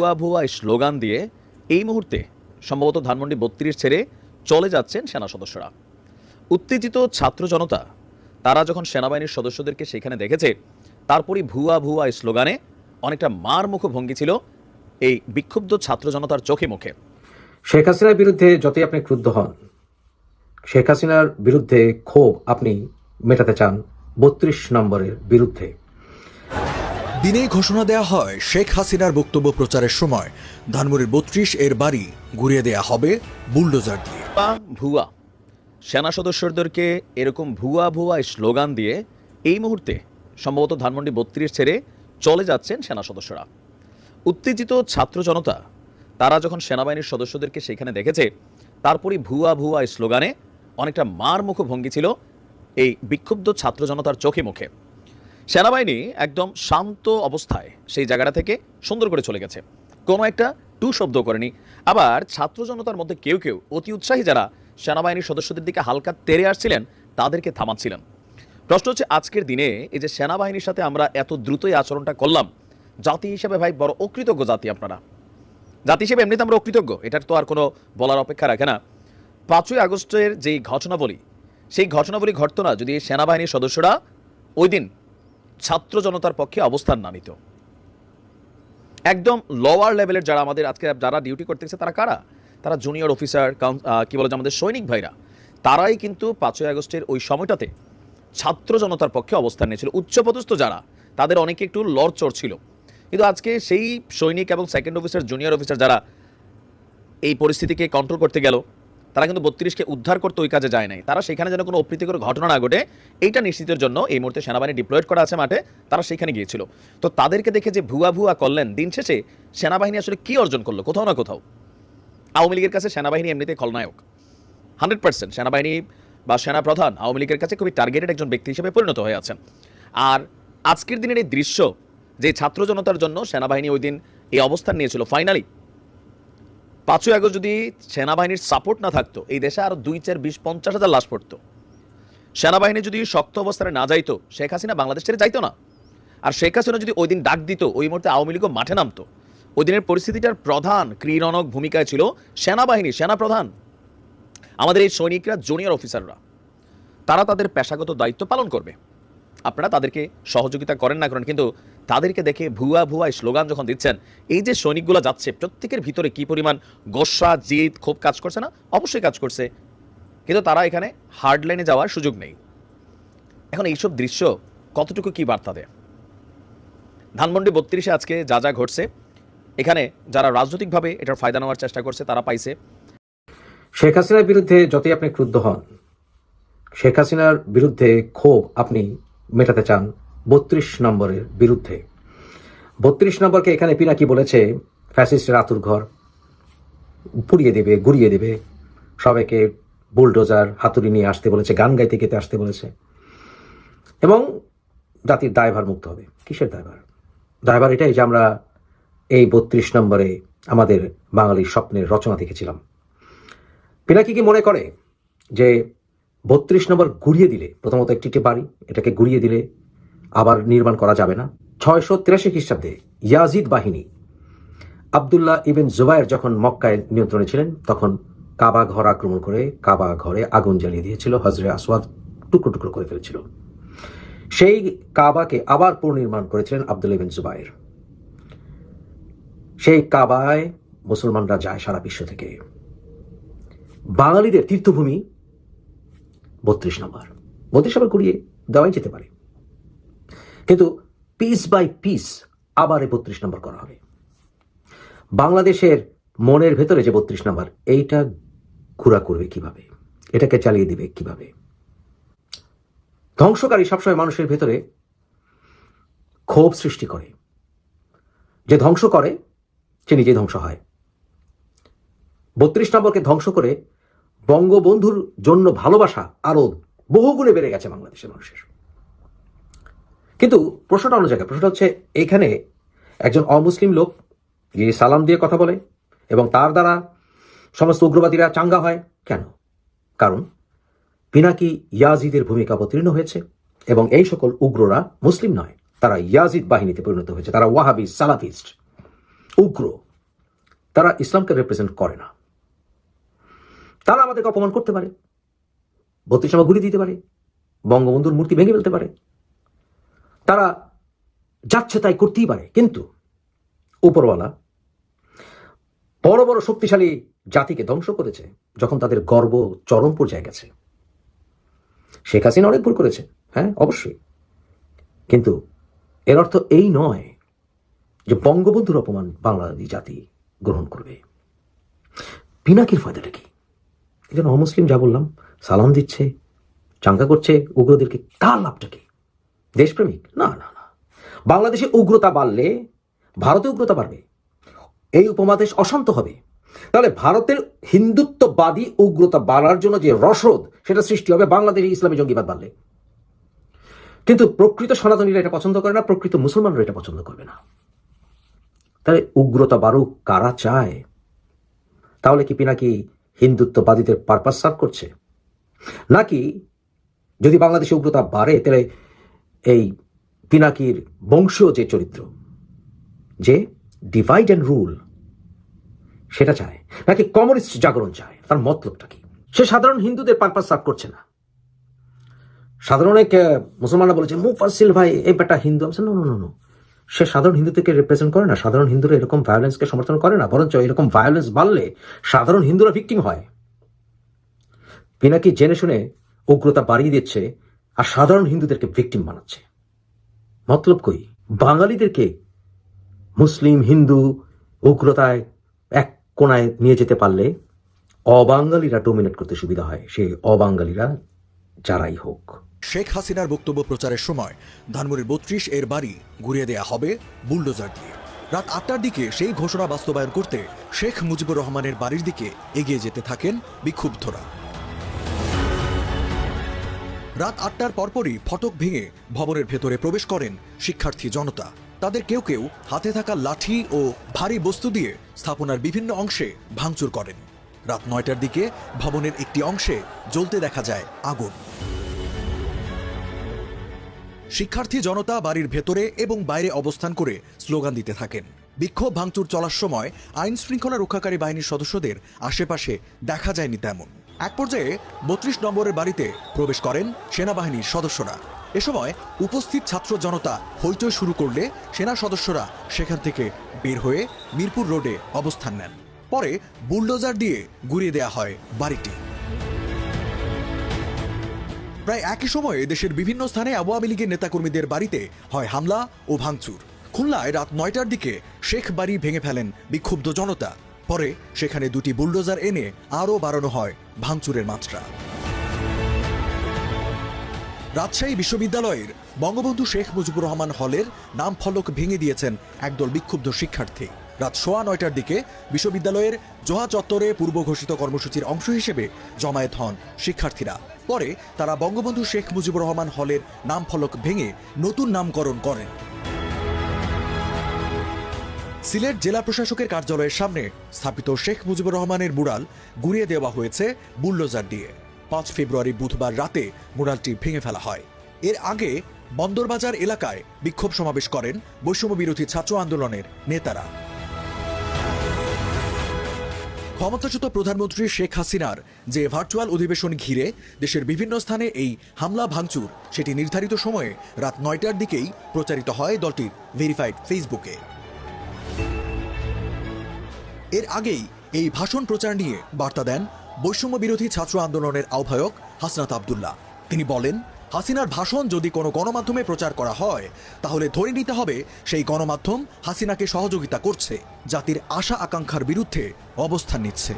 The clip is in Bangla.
ভুয়া ভুয়া স্লোগান দিয়ে এই মুহূর্তে সম্ভবত ধানমন্ডি বত্রিশ ছেড়ে চলে যাচ্ছেন সেনা সদস্যরা। উত্তেজিত ছাত্র জনতা, তারা যখন সেনাবাহিনীর সদস্যদেরকে সেখানে দেখেছে, তারপরই ভুয়া ভুয়া স্লোগানে অনেকটা মারমুখ ভঙ্গি ছিল এই বিক্ষুব্ধ ছাত্র জনতার চোখে মুখে। শেখ হাসিনার বিরুদ্ধে যতই আপনি ক্রুদ্ধ হন, শেখ হাসিনার বিরুদ্ধে ক্ষোভ আপনি মেটাতে চান বত্রিশ নম্বরের বিরুদ্ধে। দিনেই ঘোষণা দেয়া হয়, শেখ হাসিনার বক্তব্য প্রচারের সময়। ধানমুড়ির বত্রিশ এর বাড়ি ঘুরিয়ে দেয়া হবে বুলডোজার দিয়ে। ভুয়া। সেনা সদস্যদেরকে এরকম ভুয়া ভুয়া স্লোগান দিয়ে এই মুহূর্তে সম্ভবত ধানমন্ডি বত্রিশ ছেড়ে চলে যাচ্ছেন সেনা সদস্যরা। উত্তেজিত ছাত্র জনতা, তারা যখন সেনাবাহিনীর সদস্যদেরকে সেখানে দেখেছে, তারপরই ভুয়া ভুয়া স্লোগানে অনেকটা মারমুখ ভঙ্গি ছিল এই বিক্ষুব্ধ ছাত্র জনতার চোখে মুখে। সেনাবাহিনী একদম শান্ত অবস্থায় সেই জায়গাটা থেকে সুন্দর করে চলে গেছে। কোনো একটা টু শব্দ করেনি। আবার ছাত্র জনতার মধ্যে কেউ কেউ অতি উৎসাহী যারা সেনাবাহিনীর সদস্যদের দিকে হালকা তেরে আসছিলেন, তাদেরকে থামাচ্ছিলেন। প্রশ্ন হচ্ছে, আজকের দিনে এই যে সেনাবাহিনীর সাথে আমরা এত দ্রুতই আচরণটা করলাম, জাতি হিসেবে ভাই বড় অকৃতজ্ঞ জাতি আপনারা। জাতি হিসেবে এমনিতে আমরা অকৃতজ্ঞ, এটার তো আর কোনো বলার অপেক্ষা রাখে না। পাঁচই আগস্টের যেই ঘটনাবলী, সেই ঘটনাবলী ঘটতো না যদি সেনাবাহিনীর সদস্যরা ওই দিন ছাত্র জনতার পক্ষে অবস্থান না নিত একদম লোয়ার লেভেলের যারা আমাদের আজকে যারা ডিউটি করতেছে তারা কারা? তারা জুনিয়র অফিসার কি বলে আমাদের সৈনিক ভাইরা। তারাই কিন্তু পাঁচই আগস্টের ওই সময়টাতে ছাত্র জনতার পক্ষে অবস্থান নিয়েছিল। উচ্চপদস্থ যারা, তাদের অনেকে একটু লড়চড় ছিল। কিন্তু আজকে সেই সৈনিক এবং সেকেন্ড অফিসার জুনিয়র অফিসার যারা এই পরিস্থিতিকে কন্ট্রোল করতে গেল তারা কিন্তু বত্রিশকে উদ্ধার করতে ওই কাজে যায় নাই। তারা সেখানে যেন কোনো অপ্রীতিকর ঘটনা না ঘটে, এইটা নিশ্চিতের জন্য এই মুহূর্তে সেনাবাহিনী ডিপ্লয়েড করা আছে মাঠে, তারা সেখানে গিয়েছিল। তো তাদেরকে দেখে যে ভুয়া ভুয়া করলেন দিন শেষে, সেনাবাহিনী আসলে কি অর্জন করল? কোথাও না কোথাও। আওয়ামী লীগের কাছে সেনাবাহিনী এমনিতে খলনায়ক। হান্ড্রেড পার্সেন্ট সেনাবাহিনী বা সেনাপ্রধান আওয়ামী লীগের কাছে খুবই টার্গেটেড একজন ব্যক্তি হিসেবে পরিণত হয়ে আছেন। আর আজকের দিনের এই দৃশ্য যে ছাত্র জনতার জন্য সেনাবাহিনী ওই দিন এই অবস্থান নিয়েছিল ফাইনালি পাঁচই আগস্ট যদি সেনাবাহিনীর সাপোর্ট না থাকতো, এই দেশে আরও দুই চার বিশ পঞ্চাশ হাজার লাশ পড়তো। সেনাবাহিনী যদি শক্ত অবস্থায় না যাইতো, শেখ হাসিনা বাংলাদেশ ছেড়ে যাইতো না। আর শেখ হাসিনা যদি ওই দিন ডাক দিত, ওই মুহূর্তে আওয়ামী লীগও মাঠে নামতো। ওই দিনের পরিস্থিতিটার প্রধান, ক্রীড়নক ভূমিকায় ছিল সেনাবাহিনী সেনা প্রধান আমাদের এই সৈনিকরা জুনিয়র অফিসাররা তারা তাদের পেশাগত দায়িত্ব পালন করবে। আপনারা তাদেরকে সহযোগিতা করেন না করেন, কিন্তু তাদেরকে দেখে ভুয়া ভুয়া স্লোগান যখন দিচ্ছেন, এই যে সৈনিকগুলো যাচ্ছে, প্রত্যেকের ভিতরে কি পরিমাণ গোসা, জিদ খুব কাজ করছে না? অবশ্যই কাজ করছে। কিন্তু তারা এখানে হার্ড লাইনে যাওয়ার সুযোগ নেই। এখন এইসব দৃশ্য কতটুকু কি বার্তা দেয়? ধানমন্ডি বত্রিশে আজকে যা যা ঘটছে, এখানে যারা রাজনৈতিকভাবে এটার ফায়দা নেওয়ার চেষ্টা করছে, তারা পাইছে। শেখ হাসিনার বিরুদ্ধে যতই আপনি ক্রুদ্ধ হন, শেখ হাসিনার বিরুদ্ধে ক্ষোভ আপনি মেটাতে চান বত্রিশ নম্বরের বিরুদ্ধে। বত্রিশ নম্বরকে এখানে পিনাকি বলেছে, ফ্যাসিস্টের আতুর ঘর, পুড়িয়ে দেবে, গুড়িয়ে দেবে, সবাইকে বুলডোজার হাতুড়ি নিয়ে আসতে বলেছে, গান গাইতে গেতে আসতে বলেছে। এবং জাতির দায়ভার মুক্ত হবে। কিসের দায়ভার? দায়ভার এটাই যে আমরা এই বত্রিশ নম্বরে আমাদের বাঙালির স্বপ্নের রচনা দেখেছিলাম। পিনাকি কি মনে করে যে বত্রিশ নম্বর গুড়িয়ে দিলে, প্রথমত একটি একটি বাড়ি, এটাকে গুড়িয়ে দিলে আবার নির্মাণ করা যাবে না। ছয়শো তিরাশি খ্রিস্টাব্দে ইয়াজিদ বাহিনী আবদুল্লাহ ইবেন জুবায়ের যখন মক্কায় নিয়ন্ত্রণে ছিলেন, তখন কাবা ঘর আক্রমণ করে কাবা ঘরে আগুন জ্বালিয়ে দিয়েছিল হজরে আসওয়াদ টুকরো টুকরো করে ফেলেছিল। সেই কাবাকে আবার পুনর্নির্মাণ করেছিলেন আবদুল ইবেন জুবায়ের সেই কাবায় মুসলমানরা যায় সারা বিশ্ব থেকে। বাঙালিদের তীর্থভূমি বত্রিশ নম্বর। বত্রিশ নম্বর করিয়ে দেওয়াই যেতে পারে। কিন্তু পিস বাই পিস আবার এই বত্রিশ নম্বর করা হবে। বাংলাদেশের মনের ভেতরে যে বত্রিশ নম্বর এইটা ঘুরা করবে কীভাবে? এটাকে চালিয়ে দিবে কীভাবে? ধ্বংসকারী সবসময় মানুষের ভেতরে ক্ষোভ সৃষ্টি করে। যে ধ্বংস করে, সে নিজে ধ্বংস হয়। বত্রিশ নম্বরকে ধ্বংস করে বঙ্গবন্ধুর জন্য ভালোবাসা আরও বহুগুণে বেড়ে গেছে বাংলাদেশের মানুষের। কিন্তু প্রশ্নটা অন্য জায়গায়। প্রশ্নটা হচ্ছে, এখানে একজন অমুসলিম লোক যে সালাম দিয়ে কথা বলে এবং তার দ্বারা সমস্ত উগ্রবাদীরা চাঙ্গা হয়, কেন? কারণ পিনাকি ইয়াজিদের ভূমিকা অবতীর্ণ হয়েছে এবং এই সকল উগ্ররা মুসলিম নয়। তারা ইয়াজিদ বাহিনীতে পরিণত হয়েছে। তারা ওয়াহাবি, সালাফিস্ট, উগ্র। তারা ইসলামকে রিপ্রেজেন্ট করে না। তারা আমাদেরকে অপমান করতে পারে, বত্রিশ ঘুরে দিতে পারে, বঙ্গবন্ধুর মূর্তি ভেঙে ফেলতে পারে। তারা যাচ্ছে তাই করতেই পারে, কিন্তু উপরওয়ালা বড় বড় শক্তিশালী জাতিকে ধ্বংস করেছে যখন তাদের গর্ব চরম পর্যায়ে গেছে। শেখ হাসিনা অনেক ভুল করেছে হ্যাঁ অবশ্যই। কিন্তু এর অর্থ এই নয় যে বঙ্গবন্ধুর অপমান বাংলাদেশী জাতি গ্রহণ করবে। পিনাকির ফায়দাটা কি? এই জন্য অমুসলিম যা বললাম, সালাম দিচ্ছে, চাঙ্গা করছে, উগ্রদেরকে তার লাভটা কি? দেশপ্রেমিক? না না না। বাংলাদেশে উগ্রতা বাড়লে ভারতে উগ্রতা বাড়বে। এই উপমহাদেশ অশান্ত হবে। তাহলে ভারতের হিন্দুত্ববাদী উগ্রতা বাড়ার জন্য যে রসদ সেটা সৃষ্টি হবে বাংলাদেশে ইসলামী জঙ্গিবাদ বাড়লে। কিন্তু প্রকৃত সনাতনীরা এটা পছন্দ করে না, প্রকৃত মুসলমানরা এটা পছন্দ করবে না। তাহলে উগ্রতা বাড়ুক কারা চায়? তাহলে কি পিনাকি হিন্দুত্ববাদীদের পারপাস সার্ভ করছে? নাকি যদি বাংলাদেশে উগ্রতা বাড়ে, তাহলে এই পিনাকির বংশীয় যে চরিত্র, যে ডিভাইড অ্যান্ড রুল সেটা চায়, নাকি কমিউনিস্ট জাগরণ চায়, তার মতলবটা কি? সে সাধারণ হিন্দুদের পারপাস সার্ভ করছে না। সাধারণ এক মুসলমানরা বলেছে মুফাসিল ভাই, এই বেটা হিন্দু। নো নো নো সে সাধারণ হিন্দুদেরকে রিপ্রেজেন্ট করে না, সাধারণ হিন্দুরা এরকম ভায়োলেন্সকে সমর্থন করে না, বরঞ্চ এরকম ভায়োলেন্স বাড়লে সাধারণ হিন্দুরা ভিকটিম হয়। পিনাকি জেনে শুনে উগ্রতা বাড়িয়ে দিচ্ছে আর সাধারণ হিন্দুদেরকে ভিকটিম বানাচ্ছে। মতলব কই? বাঙালিদেরকে মুসলিম, হিন্দু, উগ্রতায় এক কোনায় নিয়ে যেতে পারলে অবাঙালিরা ডোমিনেট করতে সুবিধা হয়। সেই অবাঙালিরা যারাই হোক। শেখ হাসিনার বক্তব্য প্রচারের সময় ধানমন্ডির বত্রিশ এর বাড়ি ঘুরিয়ে দেয়া হবে বুলডোজার দিয়ে। রাত আটটার দিকে সেই ঘোষণা বাস্তবায়ন করতে শেখ মুজিবুর রহমানের বাড়ির দিকে এগিয়ে যেতে থাকেন বিক্ষুব্ধরা। রাত আটটার পরপরই ফটক ভেঙে ভবনের ভেতরে প্রবেশ করেন শিক্ষার্থী জনতা। তাদের কেউ কেউ হাতে থাকা লাঠি ও ভারী বস্তু দিয়ে স্থাপনার বিভিন্ন অংশে ভাঙচুর করেন। রাত নয়টার দিকে ভবনের একটি অংশে জ্বলতে দেখা যায় আগুন। শিক্ষার্থী জনতা বাড়ির ভেতরে এবং বাইরে অবস্থান করে স্লোগান দিতে থাকেন। বিক্ষোভ ভাঙচুর চলার সময় আইন শৃঙ্খলা রক্ষাকারী বাহিনীর সদস্যদের আশেপাশে দেখা যায়নি তেমন। এক পর্যায়ে বত্রিশ নম্বরের বাড়িতে প্রবেশ করেন সেনাবাহিনীর সদস্যরা। এ সময় উপস্থিত ছাত্র জনতা হইচই শুরু করলে সেনা সদস্যরা সেখান থেকে বের হয়ে মিরপুর রোডে অবস্থান নেন। পরে বুলডোজার দিয়ে গুড়িয়ে দেয়া হয় বাড়িটি। প্রায় একই সময়ে দেশের বিভিন্ন স্থানে আওয়ামী লীগের নেতাকর্মীদের বাড়িতে হয় হামলা ও ভাঙচুর। খুলনায় রাত নয়টার দিকে শেখ বাড়ি ভেঙে ফেলেন বিক্ষুব্ধ জনতা। পরে সেখানে দুটি বুলডোজার এনে আরও বাড়ানো হয় ভাঙচুরের মাত্রা। রাজশাহী বিশ্ববিদ্যালয়ের বঙ্গবন্ধু শেখ মুজিবুর রহমান হলের নাম ফলক ভেঙে দিয়েছেন একদল বিক্ষুব্ধ শিক্ষার্থী। রাত সোয়া নয়টার দিকে বিশ্ববিদ্যালয়ের জোহা চত্বরে পূর্ব ঘোষিত কর্মসূচির অংশ হিসেবে জমায়েত হন শিক্ষার্থীরা। পরে তারা বঙ্গবন্ধু শেখ মুজিবুর রহমান হলের নাম ফলক ভেঙে নতুন নামকরণ করেন। সিলেট জেলা প্রশাসকের কার্যালয়ের সামনে স্থাপিত শেখ মুজিবুর রহমানের মুরাল গুড়িয়ে দেওয়া হয়েছে বুলডোজার দিয়ে। পাঁচ ফেব্রুয়ারি বুধবার রাতে মুরালটি ভেঙে ফেলা হয়। এর আগে বন্দরবাজার এলাকায় বিক্ষোভ সমাবেশ করেন বৈষম্য বিরোধী ছাত্র আন্দোলনের নেতারা। ক্ষমতাচ্যুত প্রধানমন্ত্রী শেখ হাসিনার যে ভার্চুয়াল অধিবেশন ঘিরে দেশের বিভিন্ন স্থানে এই হামলা ভাঙচুর, সেটি নির্ধারিত সময়ে রাত নয়টার দিকেই প্রচারিত হয় দলটির ভেরিফাইড ফেসবুকে। এর আগেই এই ভাষণ প্রচার নিয়ে বার্তা দেন বৈষম্য বিরোধী ছাত্র আন্দোলনের আহ্বায়ক হাসনাত আবদুল্লাহ। তিনি বলেন, হাসিনার ভাষণ যদি কোনো গণমাধ্যমে প্রচার করা হয়, তাহলে ধরে নিতে হবে সেই গণমাধ্যম হাসিনাকে সহযোগিতা করছে, জাতির আশা আকাঙ্ক্ষার বিরুদ্ধে অবস্থান নিচ্ছে।